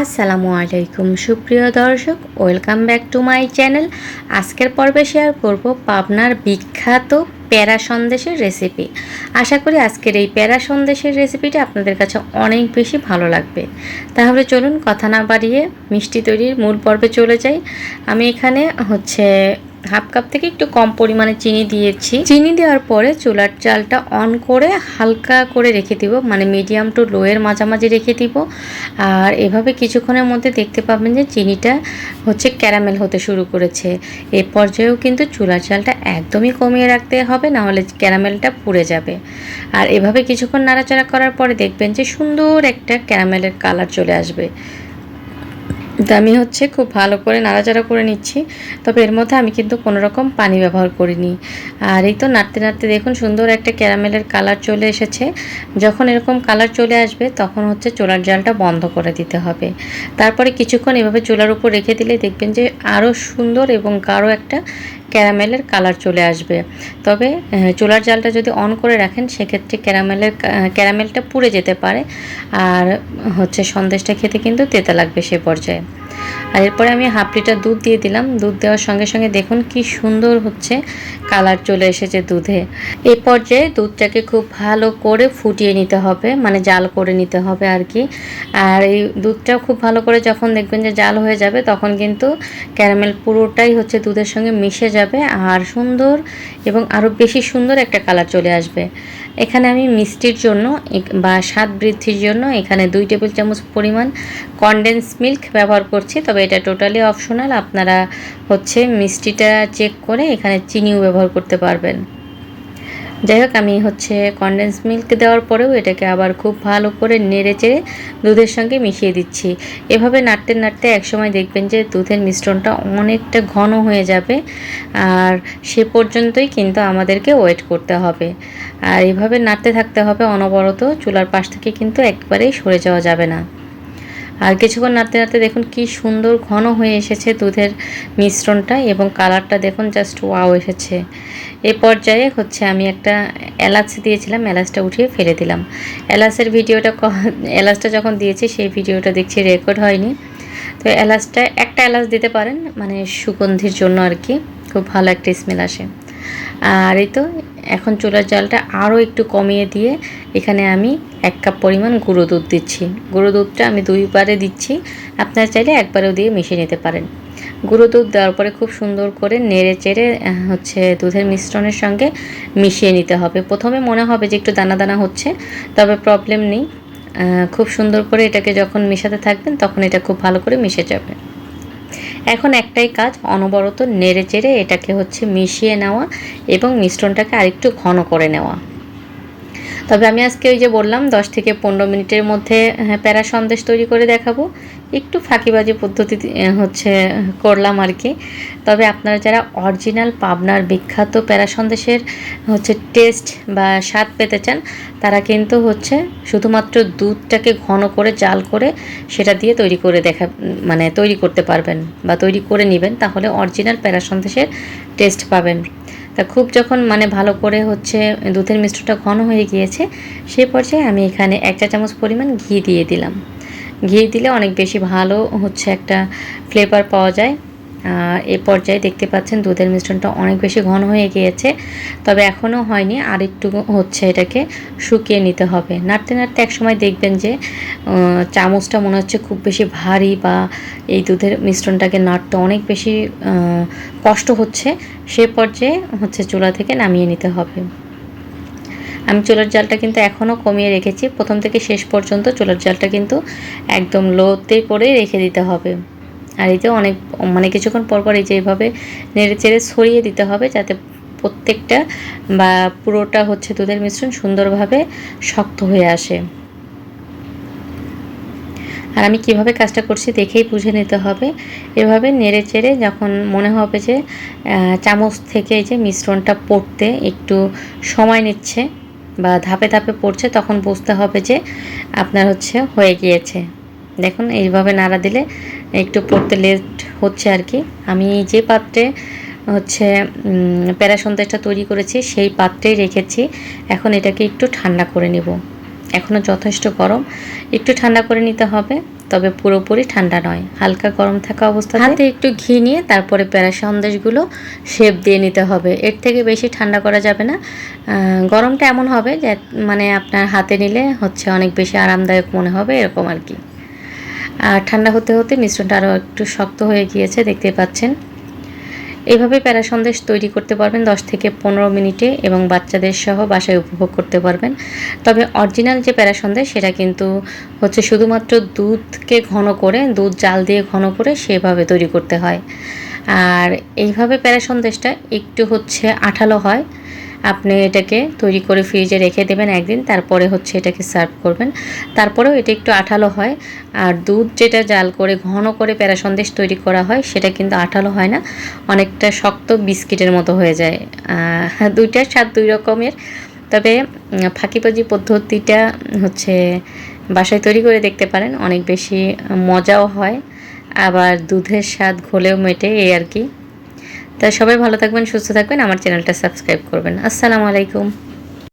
আসসালামু আলাইকুম। সুপ্রিয় দর্শক, welcome back to my channel. আজকের পর্বে শেয়ার করব পাবনার বিখ্যাত প্যারা সন্দেশের রেসিপি। আশা করি আজকের এই প্যারা সন্দেশের রেসিপিটি আপনাদের কাছে অনেক বেশি ভালো লাগবে। তাহলে চলুন কথা না বাড়িয়ে মিষ্টি তৈরির মূল পর্বে চলে যাই। আমি এখানে হচ্ছে হাফ কাপ থেকে একটু কম পরিমাণে চিনি দিয়েছি। চিনি দেওয়ার পরে চুলার চালটা অন করে হালকা করে রেখে দিব মানে মিডিয়াম টু লোয়ের মাঝামাঝি রেখে দিব। আর এভাবে কিছুক্ষণের মধ্যে দেখতে পাবেন যে চিনিটা হচ্ছে ক্যারামেল হতে শুরু করেছে। এ পর্যায়েও কিন্তু চুলার চালটা একদমই কমিয়ে রাখতে হবে না হলে ক্যারামেলটা পুড়ে যাবে। আর এভাবে কিছুক্ষণ নাড়াচাড়া করার পরে দেখবেন যে সুন্দর একটা ক্যারামেলের কালার চলে আসবে। তো আমি হচ্ছে, খুব ভালো করে নাড়াচাড়া করে নিচ্ছি। তবে এর মধ্যে আমি কিন্তু কোনো রকম পানি ব্যবহার করিনি। আর এই তো নাড়তে নাড়তে দেখুন সুন্দর একটা ক্যারামেলের কালার চলে এসেছে। যখন এরকম কালার চলে আসবে, তখন হচ্ছে চুলার জালটা বন্ধ করে দিতে হবে। তারপরে কিছুক্ষণ এভাবে চুলার উপর রেখে দিলে দেখবেন যে আরও সুন্দর এবং গাঢ় একটা ক্যারামেলের কালার চলে আসবে। তবে চুলার জালটা যদি অন করে রাখেন, সেক্ষেত্রে ক্যারামেলের ক্যারামেলটা পুড়ে যেতে পারে। আর হচ্ছে সন্দেশটা খেতে কিন্তু তেতা লাগবে সে পর্যায়ে। আর এরপরে আমি হাফ লিটার দুধ দিয়ে দিলাম। দুধ দেওয়ার সঙ্গে সঙ্গে দেখুন কি সুন্দর হচ্ছে কালার চলে এসেছে দুধে। এই পর্যায়ে দুধটাকে খুব ভালো করে ফুটিয়ে নিতে হবে মানে জাল করে নিতে হবে আর কি। আর এই দুধটাও খুব ভালো করে যখন দেখবেন যে জাল হয়ে যাবে, তখন কিন্তু ক্যারামেল পুরোটাই হচ্ছে দুধের সঙ্গে মিশে যাবে আর সুন্দর এবং আরও বেশি সুন্দর একটা কালার চলে আসবে। এখানে আমি মিষ্টির জন্য বা স্বাদ বৃদ্ধির জন্য এখানে দুই টেবিল চামচ পরিমাণ কনডেন্স মিল্ক ব্যবহার করছি। তবে এটা টোটালি অপশনাল আপনারা হচ্ছে মিষ্টিটা চেক করে এখানে চিনিও ব্যবহার করতে পারবেন। যাই হোক, আমি হচ্ছে কনডেন্স মিল্ক দেওয়ার পরেও এটাকে আবার খুব ভালো করে নেড়ে চেড়ে দুধের সঙ্গে মিশিয়ে দিচ্ছি। এভাবে নাড়তে নাড়তে একসময় দেখবেন যে দুধের মিশ্রণটা অনেকটা ঘন হয়ে যাবে আর সে পর্যন্তই কিন্তু আমাদেরকে ওয়েট করতে হবে। আর এভাবে নাড়তে থাকতে হবে অনবরত, চুলার পাশ থেকে কিন্তু একবারেই সরে যাওয়া যাবে না। আর কিছুক্ষণ নাড়তে নাড়তে দেখুন কি সুন্দর ঘন হয়ে এসেছে দুধের মিশ্রণটা এবং কালারটা দেখুন জাস্ট ওয়াও এসেছে। এ পর্যায়ে হচ্ছে আমি একটা এলাচ দিয়েছিলাম, এলাচটা উঠিয়ে ফেলে দিলাম। এলাচের ভিডিওটা এলাচটা যখন দিয়েছি সেই ভিডিওটা দেখছি রেকর্ড হয়নি। তো এলাচটা একটা এলাচ দিতে পারেন মানে সুগন্ধির জন্য আর কি, খুব ভালো একটা স্মেল আসে। আর এই তো এখন চুলার জালটা আরও একটু কমিয়ে দিয়ে এখানে আমি এক কাপ পরিমাণ গুঁড়ো দুধ দিচ্ছি। গুঁড়ো দুধটা আমি দুইবারে দিচ্ছি। আপনারা চাইলে একবারেও দিয়ে মিশিয়ে নিতে পারেন। গুঁড়ো দুধ দেওয়ার পরে খুব সুন্দর করে নেড়ে চেড়ে হচ্ছে দুধের মিশ্রণের সঙ্গে মিশিয়ে নিতে হবে। প্রথমে মনে হবে যে একটু দানা দানা হচ্ছে, তবে প্রবলেম নেই। খুব সুন্দর করে এটাকে যখন মেশাতে থাকবেন, তখন এটা খুব ভালো করে মিশে যাবে। এখন একটাই কাজ, অনবরত নেড়ে চেড়ে এটাকে হচ্ছে মিশিয়ে নেওয়া এবং মিশ্রণটাকে আরেকটু ঘন করে নেওয়া। তবে আমি আজকে ওই যে বললাম দশ থেকে পনেরো মিনিটের মধ্যে হ্যাঁ, প্যারা সন্দেশ তৈরি করে দেখাবো। একটু ফাঁকিবাজি পদ্ধতি হচ্ছে করলাম আর কি। তবে আপনারা যারা অরিজিনাল পাবনার বিখ্যাত প্যারা সন্দেশের হচ্ছে টেস্ট বা স্বাদ পেতে চান তারা কিন্তু হচ্ছে শুধুমাত্র দুধটাকে ঘন করে জাল করে সেটা দিয়ে তৈরি করে দেখা মানে তৈরি করতে পারবেন বা তৈরি করে নেবেন তাহলে অরিজিনাল প্যারা সন্দেশের টেস্ট পাবেন। তা খুব যখন মানে ভালো করে হচ্ছে দুধের মিশ্রটা ঘন হয়ে গিয়েছে, সেই পর্যায়ে আমি এখানে এক চা চামচ পরিমাণ ঘি দিয়ে দিলাম। ঘি দিলে অনেক বেশি ভালো হচ্ছে একটা ফ্লেভার পাওয়া যায়। এ পর্যায়ে দেখতে পাচ্ছেন দুধের মিশ্রণটা অনেক বেশি ঘন হয়ে গিয়েছে, তবে এখনও হয়নি, আর একটু হচ্ছে এটাকে শুকিয়ে নিতে হবে। নাড়তে নাড়তে একসময় দেখবেন যে চামচটা মনে হচ্ছে খুব বেশি ভারী বা এই দুধের মিশ্রণটাকে নাড়তে অনেক বেশি কষ্ট হচ্ছে, সে পর্যায়ে হচ্ছে চুলা থেকে নামিয়ে নিতে হবে। আমি চুলার জালটা কিন্তু এখনও কমিয়ে রেখেছি, প্রথম থেকে শেষ পর্যন্ত চুলার জালটা কিন্তু একদম লোতে করে রেখে দিতে হবে। আর যে অনেক মানে কিছুক্ষণ পর পর এই যে এইভাবে নেড়ে চেড়ে ছড়িয়ে দিতে হবে যাতে প্রত্যেকটা বা পুরোটা হচ্ছে দুধের মিশ্রণ সুন্দরভাবে শক্ত হয়ে আসে। আর আমি কীভাবে কাজটা করছি দেখেই বুঝে নিতে হবে। এভাবে নেড়ে চেড়ে যখন মনে হবে যে চামচ থেকে যে মিশ্রণটা পড়তে একটু সময় নিচ্ছে বা ধাপে ধাপে পড়ছে, তখন বুঝতে হবে যে আপনার হচ্ছে হয়ে গিয়েছে। দেখুন, এইভাবে নাড়া দিলে একটু পড়তে লেট হচ্ছে আর কি আমি যে পাত্রে, হচ্ছে প্যারা সন্দেশটা তৈরি করেছি, সেই পাত্রেই রেখেছি। এখন এটাকে একটু ঠান্ডা করে নেব। এখনও যথেষ্ট গরম। একটু ঠান্ডা করে নিতে হবে, তবে পুরোপুরি ঠান্ডা নয়। হালকা গরম থাকা অবস্থা হাতে একটু ঘি নিয়ে তারপরে প্যারা সন্দেশগুলো শেপ দিয়ে নিতে হবে। এর থেকে বেশি ঠান্ডা করা যাবে না। গরমটা এমন হবে যে মানে আপনার হাতে নিলে হচ্ছে অনেক বেশি আরামদায়ক মনে হবে, এরকম আর কি। আর ঠান্ডা হতে হতে মিশ্রণটা আরও একটু শক্ত হয়ে গিয়েছে দেখতে পাচ্ছেন। এইভাবে প্যারা সন্দেশ তৈরি করতে পারবেন দশ থেকে পনেরো মিনিটে এবং বাচ্চাদের সহ বাসায় উপভোগ করতে পারবেন। তবে অরিজিনাল যে প্যারা সন্দেশ সেটা কিন্তু হচ্ছে শুধুমাত্র দুধকে ঘন করে, দুধ জাল দিয়ে ঘন করে সেভাবে তৈরি করতে হয়। আর এইভাবে প্যারা সন্দেশটা একটু হচ্ছে আঠালো হয়। আপনি এটাকে তৈরি করে ফ্রিজে রেখে দেবেন একদিন, তারপরে হচ্ছে এটাকে সার্ভ করবেন। তারপরেও এটা একটু আঠালো হয়। আর দুধ যেটা জাল করে, ঘন করে প্যারা সন্দেশ তৈরি করা হয়, সেটা কিন্তু আঠালো হয় না। অনেকটা শক্ত বিস্কিটের মতো হয়ে যায়। দুইটার স্বাদ দুই রকমের। তবে ফাঁকিবাজি পদ্ধতিটা হচ্ছে বাসায় তৈরি করে দেখতে পারেন। অনেক বেশি মজাও হয়। আবার দুধের স্বাদ ঘোলেও মেটে, এই আর কি। তা সবাই ভালো থাকবেন, সুস্থ থাকবেন, আমার চ্যানেলটা সাবস্ক্রাইব করবেন। আসসালামু আলাইকুম।